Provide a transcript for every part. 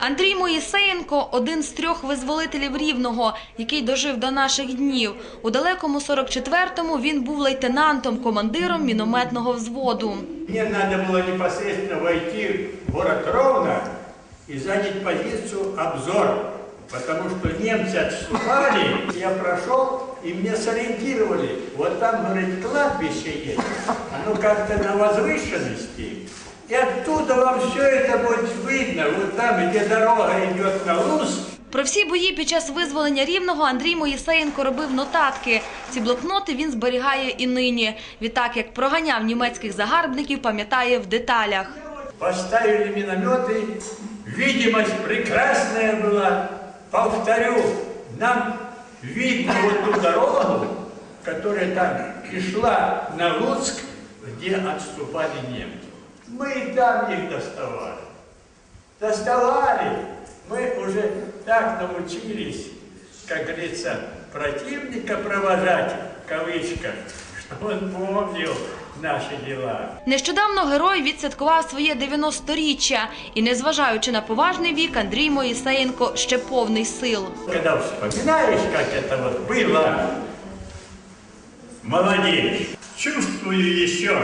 Андрій Моїсеєнко – один з трьох визволителів Рівного, який дожив до наших днів. У далекому 44-му він був лейтенантом, командиром мінометного взводу. Мне надо было непосредственно войти в город Ровно и занять позицию обзор, потому что немцы отступали. Я прошел, и меня сориентировали. Вот там, говорит, кладбище есть, оно как-то на возвышенности. И оттуда вам все это будет видно, вот там, где дорога идет на Луз, Про всі бої під час визволення Рівного Андрій Моїсеєнко робив нотатки. Ці блокноти він зберігає і нині. Відтак, як проганяв німецьких загарбників, пам'ятає в деталях. Поставили минометы, видимость прекрасная была. Повторю, нам видно вот ту дорогу, которая там и шла на Луцк, где отступали немцы. Мы и там их доставали. Доставали. Мы уже так научились, как говорится, противника провожать, в кавычках, что он помнил наши дела. Нещодавно герой відсвяткував своє 90-річчя. І незважаючи на поважний вік, Андрій Моїсеєнко ще повний сил. Когда вспоминаешь, как это вот было, молодец. Чувствую еще,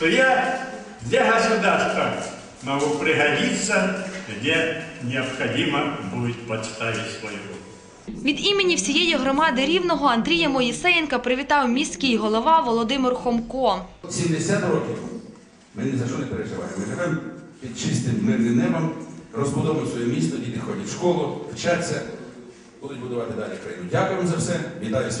что я для государства могу пригодиться, где необходимо будет подставить свою руку. Від імені всієї громади Рівного Андрія Моїсеєнка привітав міський голова Володимир Хомко. 70 років. Ми ні за що не переживаємо. Ми живемо під чистим мирним небом, розбудовуємо своє місто, діти ходять в школу, вчаться, будуть будувати далі країну. Дякуємо за все. Вітаю з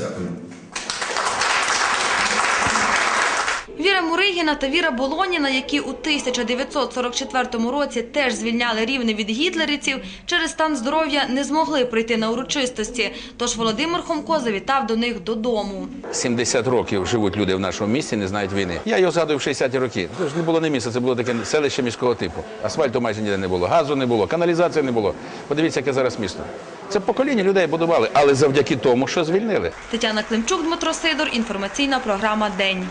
Віра Муригіна та Віра Болоніна, які у 1944 році теж звільняли рівне від гітлерівців, через стан здоров'я не змогли прийти на урочистості. Тож Володимир Хомко завітав до них додому. 70 років живуть люди в нашому місті, не знають війни. Я його згадую в 60-ті роки. Це ж не було не місце, це було таке селище міського типу. Асфальту майже ніде не було, газу не було, каналізації не було. Подивіться, яке зараз місто. Це покоління людей будували, але завдяки тому, що звільнили. Тетяна Климчук, Дмитро Сидор. Інформаційна програма День.